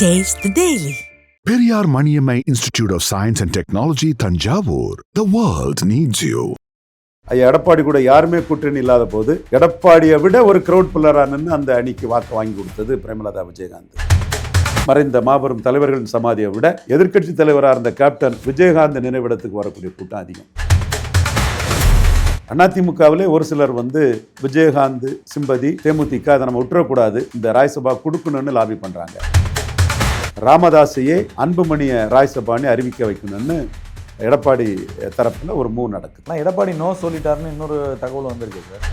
Taste the Daily. Periyar Maniammai Institute of Science and Technology, Tanjavur. The world needs you. ஐயா எடப்பாடி கூட யாருமே கூட்டணி இல்லாத போது எடப்பாடியை விட ஒரு கிரௌட் பில்லரானு அந்த அணிக்கு வாக்கு வாங்கி கொடுத்தது பிரேமலதா விஜயகாந்த் மறைந்த மாபெரும் தலைவர்களின் சமாதியை விட எதிர்க்கட்சி தலைவராக இருந்த கேப்டன் விஜயகாந்த் நினைவிடத்துக்கு வரக்கூடிய கூட்டம் அதிகம் அதிமுகவிலே ஒரு சிலர் வந்து விஜயகாந்த் சிம்பதி தேமுதிக அதை நம்ம விட்டுறக்கூடாது இந்த ராஜ்சபா கொடுக்கணும்னு லாபி பண்றாங்க ராமதாஸையே அன்புமணியை ராஜ்சபான்னு அறிவிக்க வைக்கணும்னு எடப்பாடி தரப்புல ஒரு மூவ் நடக்குது. எடப்பாடி நோ சொல்லிட்டாருன்னு இன்னொரு தகவல் வந்திருக்கு சார்.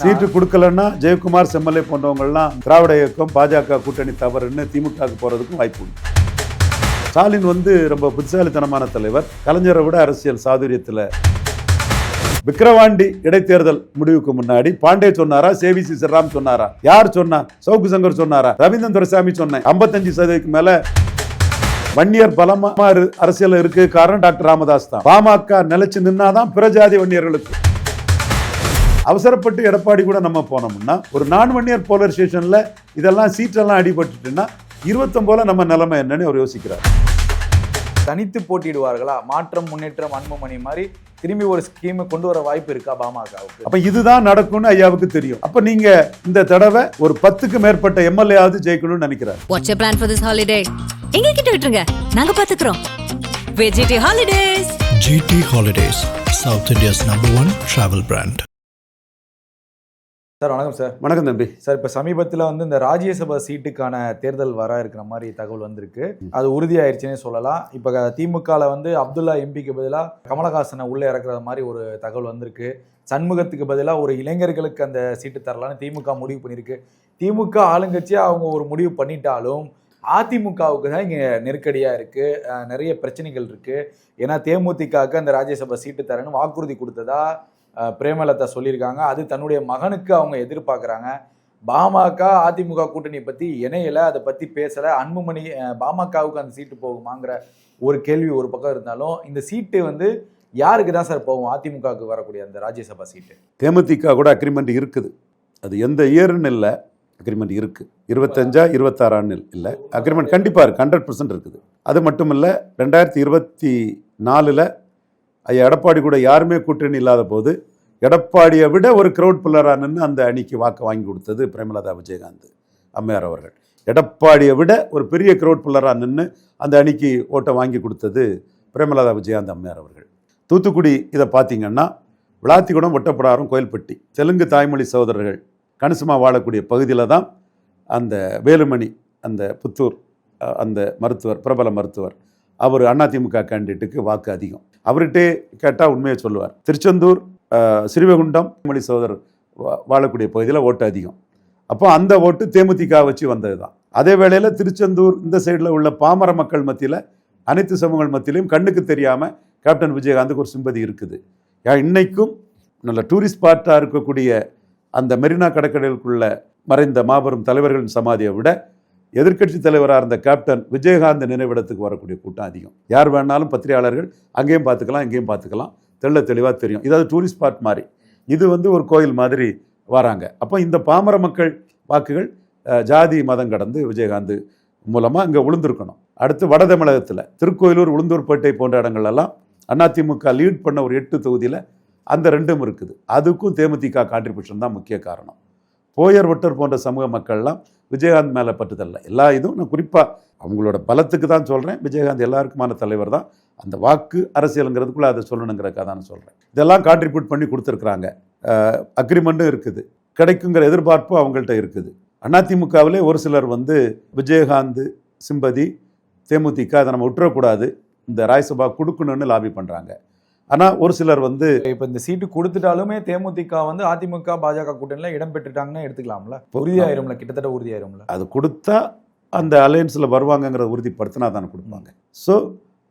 சீட்டு கொடுக்கலன்னா ஜெயக்குமார் செம்மலை போன்றவங்கள்லாம் திராவிட இயக்கம் பாஜக கூட்டணி தவறுன்னு திமுகவுக்கு போறதுக்கும் வாய்ப்பு உண்டு. ஸ்டாலின் வந்து ரொம்ப புத்திசாலித்தனமான தலைவர். கலைஞரை விட அரசியல் சாதுரியத்துல விக்கிரவாண்டி இடைத்தேர்தல் முடிவுக்கு முன்னாடி பாண்டே சொன்னாரா சேவிசி சிறாம் சொன்னாரா? யார் சொன்னா? சவுக்கு சங்கர் சொன்னாரா? ரவீந்திரன் துரைசாமி சொன்னேன். 55% சதவீதத்துக்கு மேல வன்னியர் பலமா அரசியல் இருக்கு. காரணம் டாக்டர் ராமதாஸ் தான். பாமக நிலைச்சு நின்னாதான் பிரஜாதி வன்னியர்களுக்கு. அவசரப்பட்டு எடப்பாடி கூட நம்ம போனோம்னா ஒரு நான் வன்னியர் போலரைசேஷன்ல இதெல்லாம் சீட்டெல்லாம் அடிபட்டுட்டுன்னா இருபத்தொம்போல நம்ம நிலைமை என்னன்னு அவர் யோசிக்கிறார். தனித்து போட்டியிடுவார்களா? மாற்றம் முன்னேற்றம் அன்புமணி மாதிரி திரும்பி ஒரு ஸ்கீமை கொண்டு வர வாய்ப்பு இருக்கா பாமகவுக்கு? அப்ப இதுதான் நடக்கும்னு ஐயாவுக்கு தெரியும். அப்ப நீங்க இந்த தடவை ஒரு பத்துக்கு மேற்பட்ட எம்எல்ஏயாவது ஜெயிக்கணும்னு நினைக்கிறார். What's your plan for this holiday? எங்க கிட்ட விட்டுருங்க. நாங்க பாத்துக்கிறோம். VGT holidays GT Holidays, South India's number one travel brand. Sir வணக்கம் சார். வணக்கம் தம்பி. சார் இப்போ சமீபத்தில் வந்து இந்த ராஜ்யசபா சீட்டுக்கான தேர்தல் வர இருக்கிற மாதிரி தகவல் வந்திருக்கு. அது உறுதியாயிருச்சுன்னே சொல்லலாம். இப்போ திமுகவில் வந்து அப்துல்லா எம்பிக்கு பதிலாக கமலஹாசனை உள்ளே இறக்குற மாதிரி ஒரு தகவல் வந்திருக்கு. சண்முகத்துக்கு பதிலாக ஒரு இளைஞர்களுக்கு அந்த சீட்டு தரலான்னு திமுக முடிவு பண்ணியிருக்கு. திமுக ஆளுங்கட்சியாக அவங்க ஒரு முடிவு பண்ணிட்டாலும் அதிமுகவுக்கு தான் இங்கே நெருக்கடியாக இருக்குது நிறைய பிரச்சனைகள் இருக்குது ஏன்னா தேமுதிகவுக்கு அந்த ராஜ்யசபா சீட்டு தரேன்னு வாக்குறுதி கொடுத்ததா பிரேமலதா சொல்லியிருக்காங்க. அது தன்னுடைய மகனுக்கு அவங்க எதிர்பார்க்குறாங்க. பாமக அதிமுக கூட்டணி பற்றி இணையில அதை பற்றி பேசலை. அன்புமணி பாமகவுக்கு அந்த சீட்டு போகுமாங்கிற ஒரு கேள்வி ஒரு பக்கம் இருந்தாலும் இந்த சீட்டு வந்து யாருக்கு தான் சார் போகும்? அதிமுகவுக்கு வரக்கூடிய அந்த ராஜ்யசபா சீட்டு. தேமுதிக கூட அக்ரிமெண்ட் இருக்குது. அது எந்த இயர்னு இல்லை. அக்ரிமெண்ட் இருக்குது இருபத்தஞ்சா இருபத்தாறான்னு இல்லை. அக்ரிமெண்ட் கண்டிப்பாக இருக்குது ஹண்ட்ரட் பர்சன்ட் இருக்குது. அது மட்டும் இல்லை ரெண்டாயிரத்தி இருபத்தி நாலில் ஐயா எடப்பாடி கூட யாருமே கூட்டணி இல்லாத போது எடப்பாடியை விட ஒரு க்ரௌட் பில்லராக நின்று அந்த அணிக்கு வாக்கு வாங்கி கொடுத்தது பிரேமலதா விஜயகாந்த் அம்மையார் அவர்கள். எடப்பாடியை விட ஒரு பெரிய க்ரௌட் பில்லராக நின்று அந்த அணிக்கு ஓட்டை வாங்கி கொடுத்தது பிரேமலதா விஜயகாந்த் அம்மையார் அவர்கள். தூத்துக்குடி இதை பார்த்தீங்கன்னா விளாத்திக்குடம் ஒட்டப்படாரம் கோயில்பட்டி தெலுங்கு தாய்மொழி சகோதரர்கள் கணிசமாக வாழக்கூடிய பகுதியில் தான் அந்த வேலுமணி அந்த புத்தூர் அந்த மருத்துவர் பிரபல மருத்துவர் அவர் அதிமுக கேண்டிடேட்டுக்கு வாக்கு அதிகம். அவர்கிட்டே கேட்டால் உண்மையை சொல்லுவார். திருச்செந்தூர் அஹ், ஸ்ரீவைகுண்டம் மொழி சகோதரர் வா- வாழக்கூடிய பகுதியில் ஓட்டு அதிகம். அப்போ அந்த ஓட்டு தேமுதிக வச்சு வந்தது தான் அதே வேளையில் திருச்செந்தூர் இந்த சைடில் உள்ள பாமர மக்கள் மத்தியில் அனைத்து சமூகங்கள் மத்தியிலையும் கண்ணுக்கு தெரியாமல் கேப்டன் விஜயகாந்துக்கு ஒரு சிம்பதி இருக்குது. இன்னைக்கும் நல்ல டூரிஸ்ட் ஸ்பாட்டாக இருக்கக்கூடிய அந்த மெரினா கடற்கரைக்குள்ள மறைந்த மாபெரும் தலைவர்களின் சமாதியை விட எதிர்க்கட்சி தலைவராக இருந்த கேப்டன் விஜயகாந்த் நினைவிடத்துக்கு வரக்கூடிய கூட்டம் அதிகம். யார் வேணாலும் பத்திரிகையாளர்கள் அங்கேயும் பார்த்துக்கலாம் இங்கேயும் பார்த்துக்கலாம். தெள்ள தெளிவாக தெரியும். இதாவது டூரிஸ்ட் ஸ்பாட் மாதிரி இது வந்து ஒரு கோயில் மாதிரி வராங்க. அப்போ இந்த பாமர மக்கள் வாக்குகள் ஜாதி மதம் கடந்து விஜயகாந்த் மூலமாக இங்கே விழுந்திருக்கணும் அடுத்து வட தமிழகத்தில் திருக்கோயிலூர் உளுந்தூர்பேட்டை போன்ற இடங்கள்லாம் அதிமுக லீட் பண்ண ஒரு எட்டு தொகுதியில் அந்த ரெண்டும் இருக்குது. அதுக்கும் தேமுதிக கான்ட்ரிபியூஷன் தான் முக்கிய காரணம். போயர் ஒட்டர் போன்ற சமூக மக்கள்லாம் விஜயகாந்த் மேலே பட்டுதல்ல. எல்லா இதுவும் நான் குறிப்பாக அவங்களோட பலத்துக்கு தான் சொல்கிறேன் விஜயகாந்த் எல்லாருக்குமான தலைவர் தான். அந்த வாக்கு அரசியலுங்கிறதுக்குள்ளே அதை சொல்லணுங்கிறக்காக தான் சொல்கிறேன் இதெல்லாம் கான்ட்ரிபியூட் பண்ணி கொடுத்துருக்குறாங்க. அக்ரிமெண்ட்டும் இருக்குது. கிடைக்குங்கிற எதிர்பார்ப்பும் அவங்கள்ட்ட இருக்குது. அதிமுகவிலே ஒரு சிலர் வந்து விஜயகாந்த் சிம்பதி தேமுதிக அதை நம்ம விட்டுறக்கூடாது. இந்த ராஜ்சபா கொடுக்கணும்னு லாபி பண்ணுறாங்க ஆனால் ஒரு சிலர் வந்து இப்போ இந்த சீட்டு கொடுத்துட்டாலுமே தேமுதிக வந்து அதிமுக பாஜக கூட்டணியில் இடம் பெற்றுட்டாங்கன்னு எடுத்துக்கலாம்ல உறுதியாயிரும்ல கிட்டத்தட்ட உறுதியாயிரும்ல? அது கொடுத்தா அந்த அலையன்ஸில் வருவாங்கங்கிறத உறுதிப்படுத்தினா தானே கொடுப்பாங்க ஸோ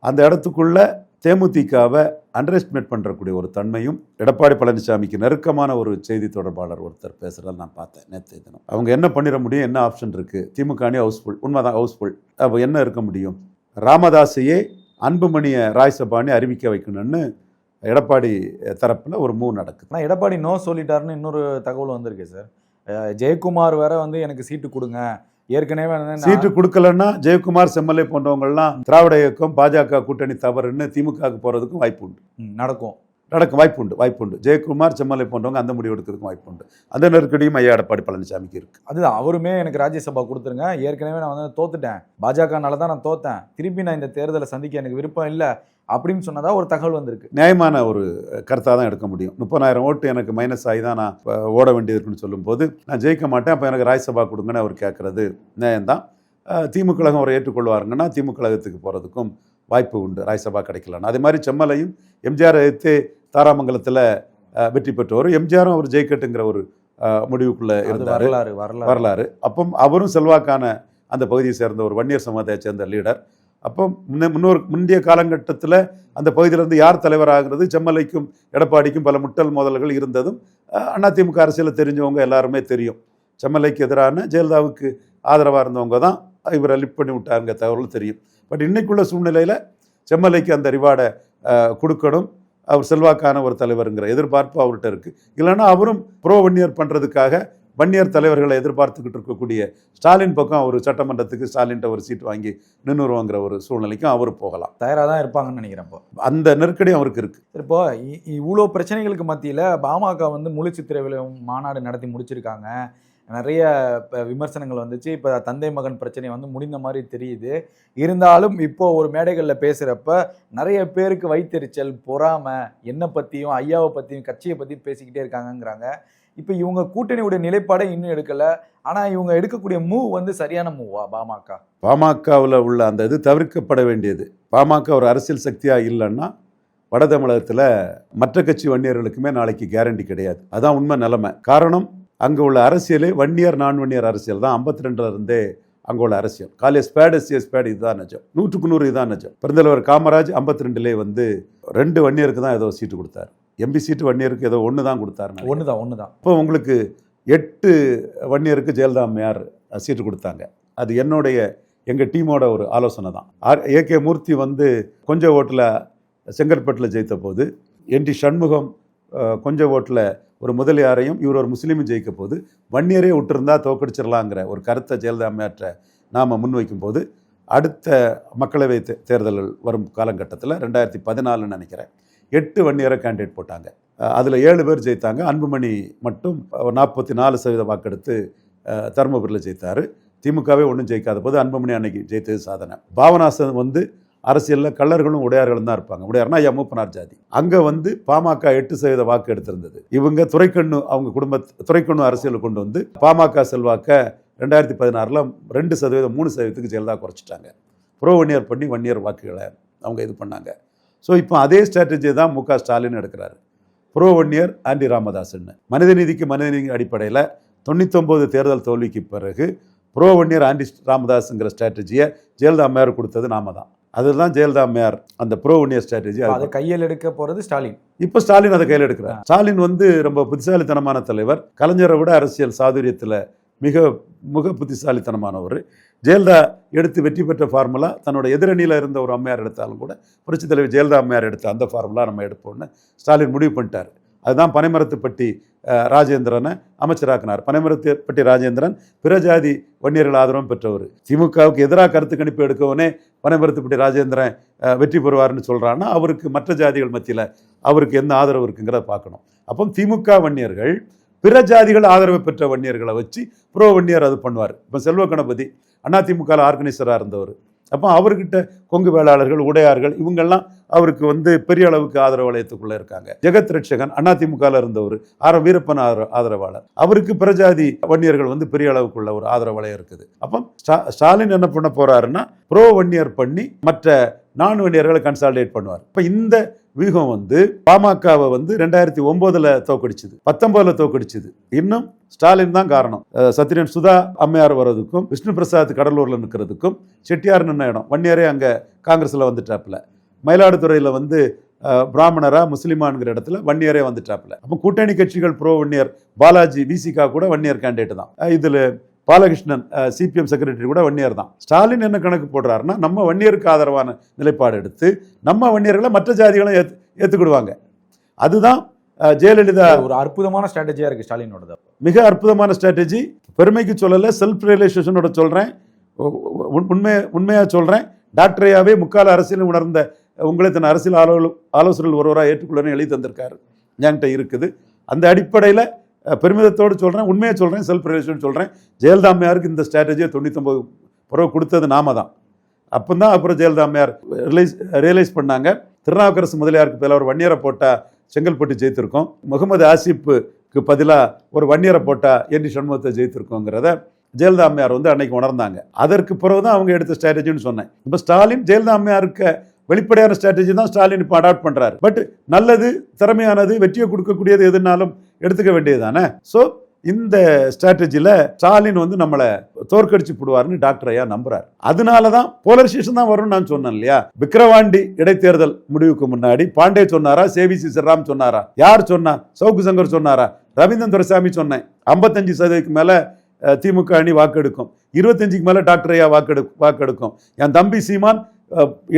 அந்த இடத்துக்குள்ள தேமுதிகவை அண்டர் எஸ்டிமேட் பண்ணுறக்கூடிய ஒரு தன்மையும் எடப்பாடி பழனிசாமிக்கு நெருக்கமான ஒரு செய்தி தொடர்பாளர் ஒருத்தர் பேசுகிறத நான் பார்த்தேன் நேற்று தினம். அவங்க என்ன பண்ணிட முடியும்? என்ன ஆப்ஷன் இருக்குது திமுக அணி ஹவுஸ்ஃபுல் உண்மைதான் ஹவுஸ்ஃபுல் அப்போ என்ன இருக்க முடியும்? ராமதாஸையே அன்புமணியை ராஜ்சபான்னு அறிவிக்க வைக்கணும்னு எடப்பாடி தரப்பில் ஒரு மூவ் நடக்குது. ஆனால் எடப்பாடி நோ சொல்லிட்டாருன்னு இன்னொரு தகவல் வந்திருக்கு சார் ஜெயக்குமார் வேற வந்து எனக்கு சீட்டு கொடுங்க. ஏற்கனவே சீட்டு கொடுக்கலன்னா ஜெயக்குமார் செம்மலை போன்றவங்கலாம் திராவிட இயக்கம் பாஜக கூட்டணி தவறுன்னு திமுகவுக்கு போறதுக்கும் வாய்ப்பு உண்டு. நடக்கும். நடக்கும் வாய்ப்பு உண்டு வாய்ப்பு உண்டு ஜெயக்குமார் செம்மலை போன்றவங்க அந்த முடிவு எடுக்கிறதுக்கும் வாய்ப்பு உண்டு அந்த நெருக்கடியும் ஐயா எடப்பாடி பழனிசாமிக்கு இருக்கு. அதுதான் அவருமே எனக்கு ராஜ்யசபா கொடுத்துருங்க. ஏற்கனவே நான் வந்து தோத்துட்டேன். பாஜகனால தான் நான் தோத்தேன். திருப்பி நான் இந்த தேர்தலை சந்திக்க எனக்கு விருப்பம் இல்லை அப்படின்னு சொன்னதா ஒரு தகவல் வந்திருக்கு. நியாயமான ஒரு கருத்தாக தான் எடுக்க முடியும். முப்பதாயிரம் ஓட்டு எனக்கு மைனஸ் ஆகி தான் நான் ஓட வேண்டியது இருக்குன்னு சொல்லும்போது நான் ஜெயிக்க மாட்டேன் அப்போ எனக்கு ராஜ்யசபா கொடுங்கன்னு அவர் கேட்குறது நியாயம்தான். திமுக கழகம் அவரை ஏற்றுக்கொள்வாருங்கன்னா திமுக கழகத்துக்கு போகிறதுக்கும் வாய்ப்பு உண்டு. ராஜ்யசபா கிடைக்கலன்னு. அதே மாதிரி செம்மலையும் எம்ஜிஆர் எதிர்த்து தாராமங்கலத்தில் வெற்றி பெற்றவர். எம்ஜிஆரும் அவர் ஜெயிக்கட்டுங்கிற ஒரு முடிவுக்குள்ள இருந்தார். வரலாறு வரலாறு. அப்போ அவரும் செல்வாக்கான அந்த பகுதியை சேர்ந்த ஒரு வன்னியர் சமூகத்தை சேர்ந்த லீடர். அப்போ முன்ன முன்னோர் முந்தைய காலகட்டத்தில் அந்த பகுதியிலிருந்து யார் தலைவராகிறது செம்மலைக்கும் எடப்பாடிக்கும் பல முட்டல் மோதல்கள் இருந்ததும் அதிமுக அரசியலில் தெரிஞ்சவங்க எல்லாருமே தெரியும். செம்மலைக்கு எதிரான ஜெயலலிதாவுக்கு ஆதரவாக இருந்தவங்க தான் இவரை லிப் பண்ணி விட்டாருங்க தகவல் தெரியும். பட் இன்னைக்குள்ள சூழ்நிலையில் செம்மலைக்கு அந்த ரிவார்டை கொடுக்கணும். அவர் செல்வாக்கான ஒரு தலைவருங்கிற எதிர்பார்ப்பு அவர்கிட்ட இருக்குது இல்லைன்னா அவரும் ப்ரோ வன்னியர் பண்ணுறதுக்காக வன்னியர் தலைவர்களை எதிர்பார்த்துக்கிட்டு இருக்கக்கூடிய ஸ்டாலின் பக்கம் ஒரு சட்டமன்றத்துக்கு ஸ்டாலின்ட்ட ஒரு சீட் வாங்கி நின்றுருவோங்கிற ஒரு சூழ்நிலைக்கும் அவர் போகலாம். தயாராக தான் இருப்பாங்கன்னு நினைக்கிறேன் இப்போ. அந்த நெருக்கடி அவருக்கு இருக்கு. இப்போ இவ்வளோ பிரச்சனைகளுக்கு மத்தியில் பாமக வந்து முழு சித்திரை மாநாடு நடத்தி முடிச்சிருக்காங்க. நிறைய விமர்சனங்கள் வந்துச்சு. இப்போ தந்தை மகன் பிரச்சனை வந்து முடிந்த மாதிரி தெரியுது. இருந்தாலும் இப்போ ஒரு மேடைகளில் பேசுகிறப்ப நிறைய பேருக்கு வைத்தெரிச்சல் பொறாமை என்னை பற்றியும் ஐயாவை பற்றியும் கட்சியை பற்றியும் பேசிக்கிட்டே இருக்காங்கங்கிறாங்க. இப்போ இவங்க கூட்டணியுடைய நிலைப்பாடை இன்னும் எடுக்கலை. ஆனால் இவங்க எடுக்கக்கூடிய மூவ் வந்து சரியான மூவா பாமக? பாமகவில் உள்ள அந்த இது தவிர்க்கப்பட வேண்டியது. பாமக ஒரு அரசியல் சக்தியாக இல்லைன்னா வட தமிழகத்தில் மற்ற கட்சி வன்னியர்களுக்குமே நாளைக்கு கேரண்டி கிடையாது. அதான் உண்மை நிலைமை. காரணம் அங்கே உள்ள அரசியலே வன்னியர் நான் வன்னியர் அரசியல் தான். ஐம்பத்தி ரெண்டுல இருந்தே அங்கே உள்ள அரசியல். காலே ஸ்பேட் எஸ்சி ஸ்பேட் இதுதான் நிஜம். நூற்றுக்கு நூறு இதுதான் நிஜம். பெருந்தலைவர் காமராஜ் ஐம்பத்தி ரெண்டுலேயே வந்து ரெண்டு வன்னியருக்கு தான் ஏதோ சீட்டு கொடுத்தாரு. எம்பி சீட்டு வன்னியருக்கு ஏதோ ஒன்று தான் கொடுத்தாரு ஒன்று தான் ஒன்று தான். இப்போ உங்களுக்கு எட்டு வன்னியருக்கு ஜெயலலிதா அம்மையார் சீட்டு கொடுத்தாங்க. அது என்னுடைய எங்கள் டீமோட ஒரு ஆலோசனை தான். ஆர் ஏகே மூர்த்தி வந்து கொஞ்சம் ஓட்டில் செங்கற்பட்டில் ஜெயித்த போது என்டி சண்முகம் அஹ், கொஞ்சம் ஓட்டில் ஒரு முதலியாரையும் இவர் ஒரு முஸ்லீமும் ஜெயிக்க போது வன்னியரே விட்டுருந்தா தோக்கடிச்சிடலாங்கிற ஒரு கருத்தை ஜெயலலிதா அம்மையாற்ற நாம் முன்வைக்கும் போது அடுத்த மக்களவை தே- தேர்தல்கள் வரும் காலகட்டத்தில் ரெண்டாயிரத்தி பதினாலுன்னு நினைக்கிறேன் எட்டு வன்னியரை கேண்டிடேட் போட்டாங்க. அதில் ஏழு பேர் ஜெயித்தாங்க. அன்புமணி மட்டும் நாற்பத்தி நாலு சதவீத வாக்கெடுத்து தருமபுரியில் ஜெயித்தார். திமுகவே ஒன்றும் ஜெயிக்காத போது அன்புமணி அன்னைக்கு ஜெயித்தது சாதனை. பாவனாசன் வந்து அரசியலில் கள்ளர்களும் உடையார்களும் தான் இருப்பாங்க. உடையார்னா ஐயா மூப்பனார் ஜாதி. அங்கே வந்து பாமக எட்டு சதவீத வாக்கு எடுத்திருந்தது. இவங்க துறைக்கண்ணு அவங்க குடும்ப துறைக்கண்ணு அரசியல் கொண்டு வந்து பாமக செல்வாக்க ரெண்டாயிரத்தி பதினாறில் ரெண்டு சதவீதம் மூணு சதவீதத்துக்கு ஜெயலலிதா குறைச்சிட்டாங்க. ப்ரோ ஒன்னியர் பண்ணி ஒன்னியர் வாக்குகளை அவங்க இது பண்ணாங்க. ஸோ இப்போ அதே ஸ்ட்ராட்டஜி தான் மு க ஸ்டாலின் எடுக்கிறாரு. ப்ரோ ஒன்னியர் ஆண்டி ராமதாஸ்ன்னு மனிதநீதிக்கு மனிதநீதி அடிப்படையில் தொண்ணூத்தொம்பது தேர்தல் தோல்விக்கு பிறகு ப்ரோ ஒன்னியர் ஆண்டி ராமதாஸுங்கிற ஸ்ட்ராட்டஜியை ஜெயலலிதா அம்மையார் கொடுத்தது நாம தான். அதுதான் ஜெயலலிதா அம்மையார் அந்த ப்ரோ ஒன்னியர் ஸ்ட்ராட்டஜி அதை. கையில் எடுக்க போகிறது ஸ்டாலின். இப்போ ஸ்டாலின் அதை கையில் எடுக்கிறார். ஸ்டாலின் வந்து ரொம்ப புத்திசாலித்தனமான தலைவர். கலைஞரை விட அரசியல் சாதுரியத்தில் மிக மிக புத்திசாலித்தனமானவர். ஜெயலலிதா எடுத்து வெற்றி பெற்ற ஃபார்முலா தன்னோட எதிரணியில் இருந்த ஒரு அம்மையார் எடுத்தாலும் கூட புரட்சித் தலைவர் ஜெயலலிதா அம்மையார் எடுத்த அந்த ஃபார்முலா நம்ம எடுப்போம்னு ஸ்டாலின் முடிவு பண்ணிட்டார். அதுதான் பனைமரத்துப்பட்டி ராஜேந்திரனை அமைச்சராக்கினார். பனைமரத்துப்பட்டி ராஜேந்திரன் பிற ஜாதி வன்னியர்கள் ஆதரவும் பெற்றவர். திமுகவுக்கு எதிராக கருத்து கணிப்பு எடுக்கவனே பனைமரத்துப்பட்டி ராஜேந்திரன் வெற்றி பெறுவார்னு சொல்கிறான்னா அவருக்கு மற்ற ஜாதிகள் மத்தியில் அவருக்கு என்ன ஆதரவு இருக்குங்கிறத பார்க்கணும். அப்போ திமுக வன்னியர்கள் பிற ஜாதிகள் ஆதரவு பெற்ற வன்னியர்களை வச்சு புரோ வன்னியர் அது பண்ணுவார். இப்போ செல்வ கணபதி அதிமுக ஆர்கனைசராக இருந்தவர். அப்போ அவர்கிட்ட கொங்கு வேளாளர்கள் உடையார்கள் இவங்கெல்லாம் அவருக்கு வந்து பெரிய அளவுக்கு ஆதரவு வளையத்துக்குள்ளே இருக்காங்க. ஜெகத் ரட்சகன் அதிமுகவில் இருந்தவர் ஆர. வீரப்பன் ஆதர ஆதரவாளர். அவருக்கு பிரஜாதி வன்னியர்கள் வந்து பெரிய அளவுக்குள்ள ஒரு ஆதரவு வளையம் இருக்குது. அப்போ ஸ்டா- ஸ்டாலின் என்ன பண்ண போறாருன்னா ப்ரோ வன்னியர் பண்ணி மற்ற நான் வன்னியர்களை கன்சாலிடேட் பண்ணுவார். இப்போ இந்த வியூகம் வந்து பாமகவை வந்து ரெண்டாயிரத்தி ஒன்பதுல தோக்கடிச்சுது. பத்தொன்பதுல தோக்கடிச்சுது. இன்னும் ஸ்டாலின் தான் காரணம். அஹ் சத்ரியன் சுதா அம்மையார் வர்றதுக்கும் விஷ்ணு பிரசாத் கடலூர்ல நிற்கிறதுக்கும் செட்டியார் நின்ன இடம். வன்னியரே அங்கே காங்கிரஸில் வந்துட்டாப்புல. மயிலாடுதுறையில் வந்து பிராமணரா முஸ்லிமான்கிற இடத்துல வன்னியரே வந்துட்டாப்புல. அப்போ கூட்டணி கட்சிகள் ப்ரோ வன்னியர் பாலாஜி விசிகா கூட வன்னியர் கேண்டிடேட் தான். இதில் பாலகிருஷ்ணன் சிபிஎம் செக்ரட்டரி கூட வன்னியர் தான். ஸ்டாலின் என்ன கணக்கு போடுறாருன்னா நம்ம வன்னியருக்கு ஆதரவான நிலைப்பாடு எடுத்து நம்ம வன்னியர்களை மற்ற ஜாதிகளும் ஏத்து ஏற்றுக்கிடுவாங்க அதுதான் ஜெயலலிதா ஒரு அற்புதமான ஸ்ட்ராட்டஜியா இருக்கு ஸ்டாலினோடது. மிக அற்புதமான ஸ்ட்ராட்டஜி பெருமைக்கு சொல்லலை செல்ஃப் ரியலைசேஷனோட சொல்கிறேன் உண்மை உண்மையாக சொல்கிறேன் டாக்டரையாவே முக்கால அரசியல் உணர்ந்த உங்களை தன் அரசியல் ஆலோ ஆலோசகர்கள் ஒருவராக ஏற்றுக்கொள்ளணும் எழுதி தந்திருக்காரு. என்கிட்ட இருக்குது. அந்த அடிப்படையில் பெருமிதத்தோடு சொல்கிறேன் உண்மையை சொல்கிறேன் செல்ஃப் ரிலேஷன் சொல்கிறேன் ஜெயலலிதா அம்மையாருக்கு இந்த ஸ்ட்ராட்டஜியை தொண்ணூத்தொம்பது பிறகு கொடுத்தது நாம தான். அப்போ தான் அப்புறம் ஜெயலலிதா அம்மையார் ரிலைஸ் ரியலைஸ் பண்ணாங்க. திருநாவுக்கரசு முதலியாருக்கு பதிலாக ஒரு வன்னியரை போட்டால் செங்கல்பட்டு ஜெயித்திருக்கோம். முகமது ஆசிப்புக்கு பதிலாக ஒரு வன்னியரை போட்டால் என் சண்முகத்தை ஜெயித்திருக்கோங்கிறத ஜெயலலிதா அம்மையார் வந்து அன்னைக்கு உணர்ந்தாங்க. அதற்கு பிறகு தான் அவங்க எடுத்த ஸ்ட்ராட்டஜின்னு சொன்னேன். இப்போ ஸ்டாலின் ஜெயலலிதா அம்மையாருக்கு வெளிப்படையான ஸ்ட்ராட்டஜி தான் ஸ்டாலின் இப்போ அடாப்ட் பண்ணுறாரு பட் நல்லது திறமையானது வெற்றியை கொடுக்கக்கூடியது எதுனாலும் எடுத்துக்க வேண்டியது தானே ஸோ இந்த ஸ்ட்ராட்டஜியில் ஸ்டாலின் வந்து நம்மளை தோற்கடிச்சு போடுவார்னு டாக்டர் ஐயா நம்புறாரு. அதனால தான் போலரைசேஷன் தான் வரும்னு நான் சொன்னேன் இல்லையா? விக்கிரவாண்டி இடைத்தேர்தல் முடிவுக்கு முன்னாடி பாண்டே சொன்னாரா? சேவிசி சிறாம் சொன்னாரா? யார் சொன்னா சவுக்கு சங்கர் சொன்னாரா? ரவீந்திரன் துரைசாமி சொன்னேன். ஐம்பத்தஞ்சு சதவீதத்துக்கு மேலே திமுக அணி வாக்கெடுக்கும். இருபத்தஞ்சுக்கு மேலே டாக்டர் ஐயா வாக்கெடு வாக்கெடுக்கும். என் தம்பி சீமான்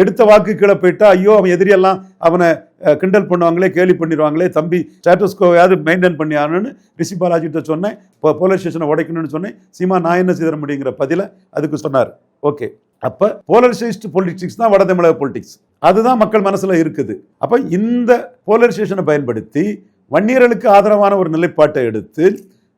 எடுத்த வாக்கு கீழே போயிட்டா ஐயோ அவன் எதிரியெல்லாம் அவனை கிண்டல் பண்ணுவாங்களே கேலி பண்ணிடுவாங்களே தம்பி ஸ்டேட்டஸ்கோவையாவது மெயின்டைன் பண்ணியானுன்னு ரிஷி பாலாஜிட்ட சொன்னேன் இப்போ போலீஸ் ஸ்டேஷனை உடைக்கணும்னு சொன்னேன். சீமா நான் என்ன செய்த முடியுங்கிற பதில அதுக்கு சொன்னார். ஓகே. அப்போ போலரைசைஸ்டு பொலிட்டிக்ஸ் தான் வட தமிழக பொலிட்டிக்ஸ் அதுதான் மக்கள் மனசில் இருக்குது. அப்போ இந்த போலரைசேஷனை பயன்படுத்தி வன்னியர்களுக்கு ஆதரவான ஒரு நிலைப்பாட்டை எடுத்து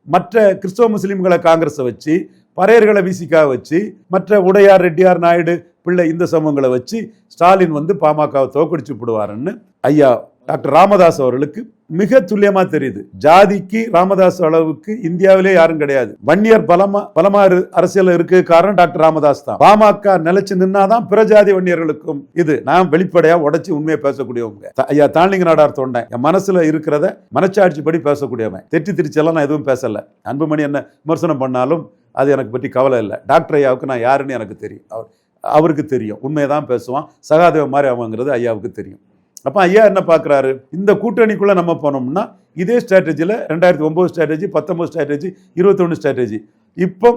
மற்ற கிறிஸ்தவ முஸ்லீம்களை காங்கிரஸை வச்சு பறையர்களை வீசிக்காக வச்சு மற்ற உடையார் ரெட்டியார் நாயுடு பிள்ளை இந்த சமூகங்களை வச்சு ஸ்டாலின் வந்து பாமகவை தோக்கடிச்சு விடுவாருன்னு ஐயா டாக்டர் ராமதாஸ் அவர்களுக்கு மிக துல்லியமா தெரியுது. ஜாதிக்கு ராமதாஸ் அளவுக்கு இந்தியாவிலே யாரும் கிடையாது. வன்னியர் பலமா பலமா அரசியல் இருக்கு காரணம் டாக்டர் ராமதாஸ் தான். பாமக நிலைச்சு நின்னாதான் பிற ஜாதி வன்னியர்களுக்கும் இது நான் வெளிப்படையா உடச்சி உண்மையை பேசக்கூடியவங்க. ஐயா தாண்டிங்க நாடார் தொண்டேன் என் மனசுல இருக்கிறத மனச்சாட்சி படி பேசக்கூடியவன். தெற்றி திருச்செல்லாம் நான் எதுவும் பேசல. அன்புமணி என்ன விமர்சனம் பண்ணாலும் அது எனக்கு பற்றி கவலை இல்லை. டாக்டர் ஐயாவுக்கு நான் யாருன்னு எனக்கு தெரியும். அவர் அவருக்கு தெரியும். உண்மையை தான் பேசுவான். சகாதேவ மாதிரி அவங்கிறது ஐயாவுக்கு தெரியும். அப்போ ஐயா என்ன பார்க்குறாரு? இந்த கூட்டணிக்குள்ளே நம்ம போனோம்னா இதே ஸ்ட்ராட்டஜியில் ரெண்டாயிரத்தி ஒம்பது ஸ்ட்ராட்டஜி பத்தொம்பது ஸ்ட்ராட்டஜி இருபத்தொன்று ஸ்ட்ராட்டஜி இப்போ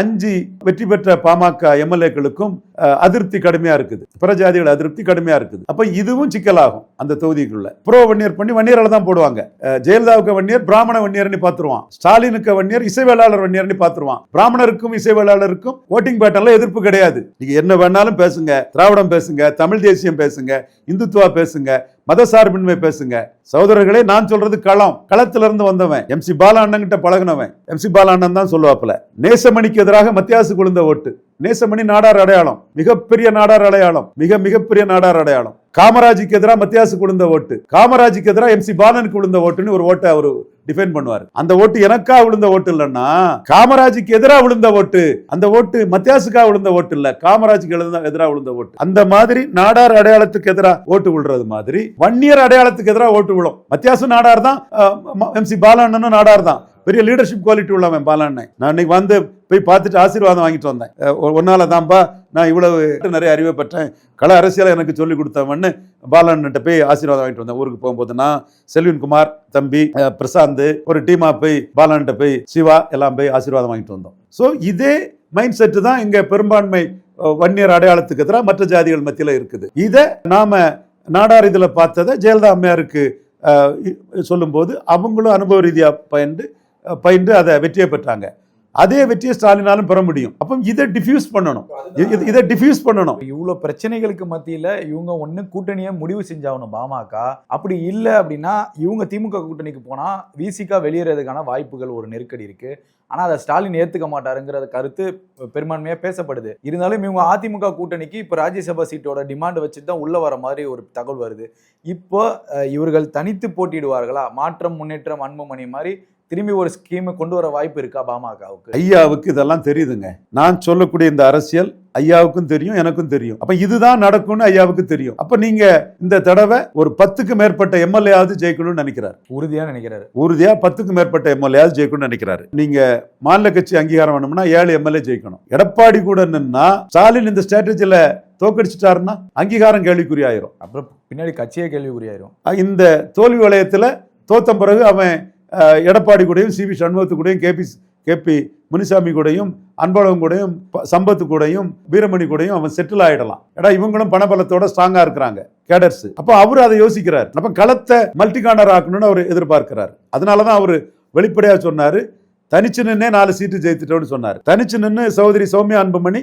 அஞ்சு வெற்றி பெற்ற பாமக எம்எல்ஏக்களுக்கும் அதிருப்தி கடுமையா இருக்குது. பிரஜாதிகள் அதிருப்தி கடுமையா இருக்குது. அப்ப இதுவும் சிக்கலாகும் அந்த தொகுதிக்குள்ள. ப்ரோ வன்னியர் பண்ணி வன்னியரால் தான் போடுவாங்க. ஜெயலலிதாவுக்கு வன்னியர் பிராமண வன்னியர்னு பார்த்துருவான். ஸ்டாலினுக்கு வன்னியர் இசைவேளாளர் வன்னியர்னு பார்த்துருவான். பிராமணருக்கும் இசைவேளாளருக்கும் ஓட்டிங் பேட்டர்ல எதிர்ப்பு கிடையாது. நீங்க என்ன வேணாலும் பேசுங்க. திராவிடம் பேசுங்க தமிழ் தேசியம் பேசுங்க இந்துத்துவா பேசுங்க மதசார்பின்மை பேசுங்க. சகோதரர்களே நான் சொல்றது களம். களத்துல இருந்து வந்தவன். எம்சி பாலா அண்ணன்கிட்ட பழகுனவன். எம்சி பாலா அண்ணன் தான் சொல்லுவாப்புல. நேசமணிக்கு எதிராக மத்தியாசு குழுந்த ஓட்டு. நேசமணி நாடார் அடையாளம். மிகப்பெரிய நாடார் அடையாளம். மிக மிகப்பெரிய நாடார் அடையாளம். காமராஜுக்கு எதிராக மத்தியாசு குழுந்த ஓட்டு. காமராஜுக்கு எதிராக எம்சி பாலனுக்கு விழுந்த ஓட்டுன்னு ஒரு ஓட்டை அவர் டிஃபெண்ட் பண்ணுவார். அந்த ஓட்டு எனக்கா விழுந்த ஓட்டு இல்லைன்னா காமராஜுக்கு எதிராக விழுந்த ஓட்டு அந்த ஓட்டு மத்தியாசுக்கா விழுந்த ஓட்டு இல்ல காமராஜுக்கு எதிராக விழுந்த ஓட்டு. அந்த மாதிரி நாடார் அடையாளத்துக்கு எதிராக ஓட்டு விழுறது மாதிரி வன்னியர் அடையாளத்துக்கு எதிராக ஓட்டு விழும். மத்தியாசு நாடார் தான் எம்சி பாலண்ணனும் நாடார் தான். பெரிய லீடர்ஷிப் குவாலிட்டி உள்ளவன் பாலாண்ணே. நான் இன்னைக்கு வந்து போய் பார்த்துட்டு ஆசீர்வாதம் வாங்கிட்டு வந்தேன். ஒன்னால தான்ப்பா நான் இவ்வளவு நிறைய அறிவை பெற்றேன். கள அரசியலை எனக்கு சொல்லி கொடுத்தவன்னு பாலன்கிட்ட போய் ஆசீர்வாதம் வாங்கிட்டு வந்தேன். ஊருக்கு போகும்போது நான் செல்வின் குமார் தம்பி பிரசாந்த் ஒரு டீமா போய் பாலன்கிட்ட போய் சிவா எல்லாம் போய் ஆசீர்வாதம் வாங்கிட்டு வந்தோம். ஸோ இதே மைண்ட் செட்டு தான் இங்கே பெரும்பான்மை வன்னியர் அடையாளத்துக்கு எதிராக மற்ற ஜாதிகள் மத்தியில் இருக்குது. இதை நாம் நாடார் இதில் பார்த்ததை ஜெயலலிதா அம்மையாருக்கு சொல்லும்போது அவங்களும் அனுபவ ரீதியாக பயின்று பயின்று அதை வெற்றியை பெற்றாங்க. அதே வெற்றியை ஸ்டாலினாலும் பெற முடியும். அப்போ இதை டிஃப்யூஸ் பண்ணணும். இதை டிஃப்யூஸ் பண்ணணும். இவ்வளோ பிரச்சனைகளுக்கு மத்தியில் இவங்க ஒன்று கூட்டணியை முடிவு செஞ்சாகணும் பாமக. அப்படி இல்லை அப்படின்னா இவங்க திமுக கூட்டணிக்கு போனால் விசிகா வெளியேறதுக்கான வாய்ப்புகள் ஒரு நெருக்கடி இருக்குது ஆனால் அதை ஸ்டாலின் ஏற்றுக்க மாட்டாருங்கிற கருத்து பெரும்பான்மையாக பேசப்படுது. இருந்தாலும் இவங்க அதிமுக கூட்டணிக்கு இப்போ ராஜ்யசபா சீட்டோட டிமாண்ட் வச்சுட்டு தான் உள்ளே வர மாதிரி ஒரு தகவல் வருது. இப்போ இவர்கள் தனித்து போட்டியிடுவார்களா? மாற்றம் முன்னேற்றம் அன்புமணி மாதிரி திரும்பி ஒரு ஸ்கீமை கொண்டு வர வாய்ப்பு இருக்கா பாமகவுக்கு? ஐயாவுக்கு இதெல்லாம் தெரியுதுங்க. நான் சொல்லக்கூடிய இந்த அரசியல் ஐயாவுக்கும் தெரியும் எனக்கும் தெரியும். அப்ப இதுதான் நடக்கும்னு ஐயாவுக்கு தெரியும். அப்ப நீங்க இந்த தடவை ஒரு பத்துக்கு மேற்பட்ட எம்எல்ஏயாவது ஜெயிக்கணும்னு நினைக்கிறார். உறுதியா நினைக்கிறாரு. உறுதியா பத்துக்கு மேற்பட்ட எம்எல்ஏயாவது ஜெயிக்கணும்னு நினைக்கிறாரு. நீங்க மாநில கட்சி அங்கீகாரம் வேணும்னா ஏழு எம்எல்ஏ ஜெயிக்கணும். எடப்பாடி கூட நின்னா ஸ்டாலின் இந்த ஸ்ட்ராட்டஜில தோக்கடிச்சிட்டாருன்னா அங்கீகாரம் கேள்விக்குறி ஆயிரும் அப்புறம் பின்னாடி கட்சியே கேள்விக்குறியாயிரும். அஹ் இந்த தோல்வி வளையத்துல தோத்த பிறகு அவன் எடப்பாடி கூடயும் சி வி சண்முகத்து கூடயும் கேபி கேபி முனிசாமி கூடயும் அன்பழகம் கூடயும் ப- சம்பத்து கூடயும் வீரமணி கூடயும் அவன் செட்டில் ஆயிடலாம். ஏடா இவங்களும் பணபலத்தோட ஸ்ட்ராங்கா இருக்கிறாங்க கேடர்ஸ் அப்போ அவர் அதை யோசிக்கிறார். அப்போ களத்தை மல்டிகானர் ஆக்கணும்னு அவர் எதிர்பார்க்கிறார். அதனாலதான் அவர் வெளிப்படையா சொன்னாரு தனிச்சு நின்னே நாலு சீட்டு ஜெயித்துட்டோன்னு சொன்னார். தனிச்சு நின்று சௌதரி சௌமியா அன்புமணி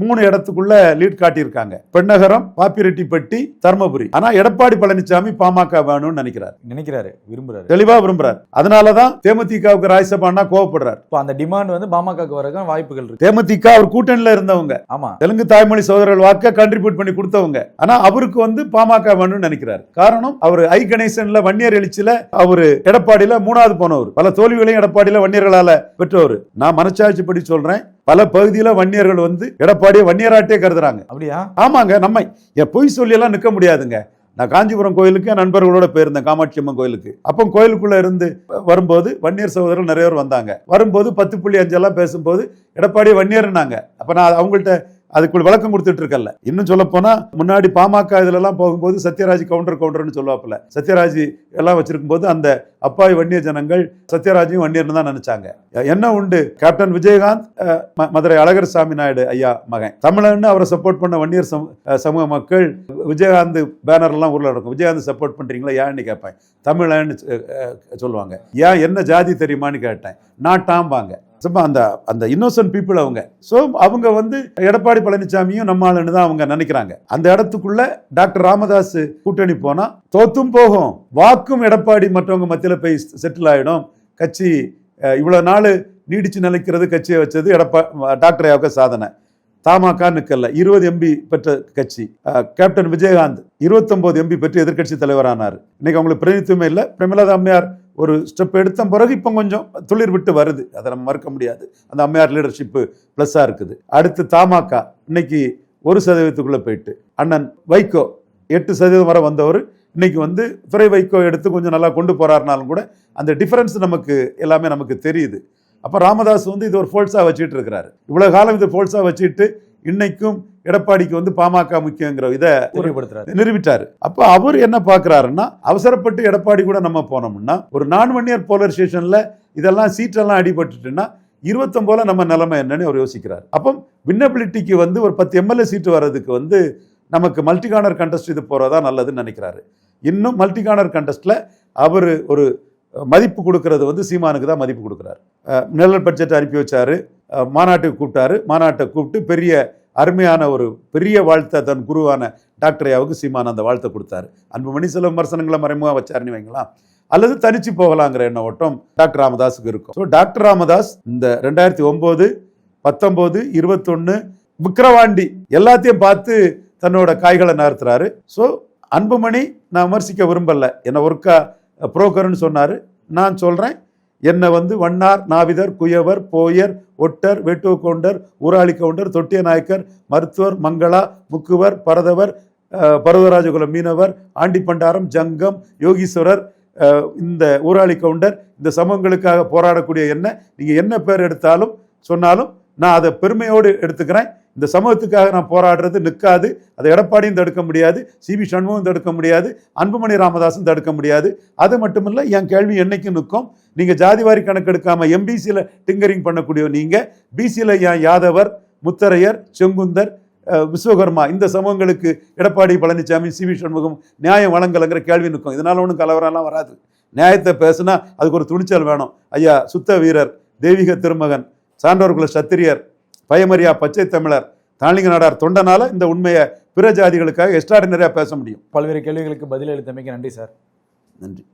மூணு இடத்துக்குள்ள லீட் காட்டியிருக்காங்க. பெண்ணகரம் பாப்பிரெட்டிப்பட்டி தர்மபுரி. ஆனா எடப்பாடி பழனிசாமி பாமக வேணும்னு நினைக்கிறார். நினைக்கிறாரு விரும்புறாரு. தெளிவா விரும்புறார். அதனாலதான் தேமுதிகவுக்கு ராஜ்யசபான்னா கோவப்படுறார். இப்போ அந்த டிமாண்ட் வந்து பாமகக்கு வரதுக்கான வாய்ப்புகள் இருக்கு. தேமுதிக அவர் கூட்டணியில இருந்தவங்க. ஆமா. தெலுங்கு தாய்மொழி சகோதரர்கள் வாக்க கண்ட்ரிபியூட் பண்ணி கொடுத்தவங்க. ஆனா அவருக்கு வந்து பாமக வேணும்னு நினைக்கிறார். காரணம் அவர் ஐ கணேசன்ல வன்னியர் எழுச்சியில அவரு எடப்பாடியில மூணாவது போனவர். பல தோல்விகளையும் எடப்பாடியில வன்னியர்களால பெற்றவர். நான் மனச்சாட்சிப்படி சொல்றேன் பல பகுதியில வன்னியர்கள் வந்து எடப்பாடியை வன்னியராட்டே கருதுறாங்க. அப்படியா? ஆமாங்க நம்ம. என் பொய் சொல்லி எல்லாம் நிக்க முடியாதுங்க. நான் காஞ்சிபுரம் கோயிலுக்கு என் நண்பர்களோட போயிருந்தேன் காமாட்சி அம்மன் கோயிலுக்கு. அப்போ கோயிலுக்குள்ள இருந்து வரும்போது வன்னியர் சகோதரர்கள் நிறைய பேர் வந்தாங்க. வரும்போது பத்து புள்ளி அஞ்செல்லாம் பேசும்போது எடப்பாடி வன்னியர்னாங்க. அப்ப நான் அவங்கள்ட்ட அதுக்குள் விளக்கம் கொடுத்துட்டு இருக்கல இன்னும் சொல்ல போனா முன்னாடி பாமக இதுலலாம் போகும்போது சத்யராஜ் கவுண்டர் கவுண்டர்னு சொல்லுவாப்புல. சத்யராஜ் எல்லாம் வச்சிருக்கும் போது அந்த அப்பாவி வன்னிய ஜனங்கள் சத்யராஜையும் வன்னியர்னு தான் நினைச்சாங்க. என்ன உண்டு? கேப்டன் விஜயகாந்த் ம- மதுரை அழகர் சாமி நாயுடு ஐயா மகன். தமிழன்னு அவரை சப்போர்ட் பண்ண வன்னியர் சமூ- சமூக மக்கள் விஜயகாந்த் பேனர்லாம் ஊரில் நடக்கும். விஜயகாந்த் சப்போர்ட் பண்றீங்களா? ஏன்னு கேட்பேன். தமிழன்னு சொல்லுவாங்க. ஏன் என்ன ஜாதி தெரியுமான்னு கேட்டேன். நான் டாம்பாங்க. சும்மா அந்த அந்த இன்னோசன்ட் பீப்புள் அவங்க. ஸோ அவங்க வந்து எடப்பாடி பழனிசாமியும் நம்ம ஆளுன்னு தான் அவங்க நினைக்கிறாங்க. அந்த இடத்துக்குள்ள டாக்டர் ராமதாஸ் கூட்டணி போனா தோத்தும் போகும். வாக்கும் எடப்பாடி மற்றவங்க மத்தியில் போய் செட்டில் ஆகிடும் கட்சி இவ்வளோ நாள் நீடிச்சு நிலைக்கிறது கட்சியை வச்சது எடப்பா டாக்டர் ஐயாவுக்கு சாதனை. தமாக நிற்கல இருபது எம்பி பெற்ற கட்சி. கேப்டன் விஜயகாந்த் 29 எம்பி பெற்று எதிர்க்கட்சி தலைவரானார். இன்னைக்கு அவங்களுக்கு பிரதிநிதித்துவமே இல்லை. பிரேமலதா அம்மையார் ஒரு ஸ்டெப் எடுத்த பிறகு இப்போ கொஞ்சம் துளிர் விட்டு வருது. அதை நம்ம மறுக்க முடியாது. அந்த அம்மையார் லீடர்ஷிப்பு ப்ளஸ்ஸாக இருக்குது. அடுத்து தாமாக்கா இன்னைக்கு ஒரு சதவீதத்துக்குள்ளே போயிட்டு. அண்ணன் வைகோ எட்டு சதவீதம் வரை வந்தவர். இன்னைக்கு வந்து துறை வைகோ எடுத்து கொஞ்சம் நல்லா கொண்டு போகிறாருனாலும் கூட அந்த டிஃபரன்ஸ் நமக்கு எல்லாமே நமக்கு தெரியுது. அப்போ ராமதாஸ் வந்து இது ஒரு ஃபோல்ஸாக வச்சுட்டு இருக்கிறாரு. இவ்வளோ காலம் இது ஃபோல்ஸாக வச்சுட்டு இன்னைக்கும் எடப்பாடிக்கு வந்து பாமக முக்கியங்கிற இதை நிரூபிட்டாரு அப்ப அவர் என்ன பார்க்கறாருன்னா அவசரப்பட்டு எடப்பாடி கூட நம்ம போனோம்னா ஒரு நான் ஒன் இயர் போலரைசேஷன்ல இதெல்லாம் சீட்டெல்லாம் அடிபட்டுட்டுன்னா இருபத்தொம்போல நம்ம நிலைமை என்னன்னு அவர் யோசிக்கிறார். அப்போ வின்னபிலிட்டிக்கு வந்து ஒரு பத்து எம்எல்ஏ சீட்டு வர்றதுக்கு வந்து நமக்கு மல்டிகானர் கண்டஸ்ட் இது போறதா நல்லதுன்னு நினைக்கிறாரு. இன்னும் மல்டிகானர் கண்டஸ்ட்ல அவர் ஒரு மதிப்பு கொடுக்கறது வந்து சீமானுக்கு தான் மதிப்பு கொடுக்குறாரு. நிழல் பட்ஜெட் அனுப்பி வச்சாரு. மாநாட்டுக்கு கூப்பிட்டாரு. மாநாட்டை கூப்பிட்டு பெரிய அருமையான ஒரு பெரிய வாழ்த்தை தன் குருவான டாக்டரையாவுக்கு சீமான் அந்த வாழ்த்தை கொடுத்தாரு. அன்புமணி சில விமர்சனங்களை மறைமுகமாக வச்சாருன்னு வைங்களா அல்லது தனிச்சு போகலாங்கிற எண்ண ஓட்டம் டாக்டர் ராமதாஸுக்கு இருக்கும். ஸோ டாக்டர் ராமதாஸ் இந்த ரெண்டாயிரத்தி ஒம்பது பத்தொம்போது இருபத்தொன்னு விக்கிரவாண்டி எல்லாத்தையும் பார்த்து தன்னோட காய்களை நகர்த்துறாரு. ஸோ அன்புமணி நான் விமர்சிக்க விரும்பலை. என்னை ஒர்க்கா புரோக்கர்னு சொன்னார். நான் சொல்கிறேன் என்னை வந்து வண்ணார் நாவிதர் குயவர் போயர் ஒட்டர் வெட்டுவ கவுண்டர் ஊராளி கவுண்டர் தொட்டிய நாயக்கர் மருத்துவர் மங்களா முக்குவர் பரதவர் பருவராஜகுலம் மீனவர் மீனவர் ஆண்டிப்பண்டாரம் ஜங்கம் யோகீஸ்வரர் இந்த ஊராளி கவுண்டர் இந்த சமூகங்களுக்காக போராடக்கூடிய என்ன நீங்கள் என்ன பேர் எடுத்தாலும் சொன்னாலும் நான் அதை பெருமையோடு எடுத்துக்கிறேன். இந்த சமூகத்துக்காக நான் போராடுறது நிற்காது. அதை எடப்பாடியும் தடுக்க முடியாது சிபி சண்முகம் தடுக்க முடியாது அன்புமணி ராமதாஸும் தடுக்க முடியாது. அது மட்டுமில்ல என் கேள்வி என்னைக்கும் நிற்கும்? நீங்கள் ஜாதிவாரி கணக்கெடுக்காமல் எம்பிசியில் டிங்கரிங் பண்ணக்கூடிய நீங்கள் பிசியில் என் யாதவர் முத்தரையர் செங்குந்தர் விஸ்வகர்மா இந்த சமூகங்களுக்கு எடப்பாடி பழனிசாமி சிவி சண்முகம் நியாயம் வழங்கலைங்கிற கேள்வி நிற்கும். இதனால் ஒன்றும் கலவரம்லாம் வராது. நியாயத்தை பேசுனா அதுக்கு ஒரு துணிச்சல் வேணும். ஐயா சுத்த வீரர் தெய்வீக திருமகன் சான்றோர்குல சத்திரியர் பயமரியா பச்சை தமிழர் தாளிங்க நாடார் தொண்டனால இந்த உண்மையை பிற ஜாதிகளுக்காக எக்ஸ்ட்ராடினரியாக பேச முடியும். பல்வேறு கேள்விகளுக்கு பதிலளித்தமைக்கு நன்றி சார். நன்றி.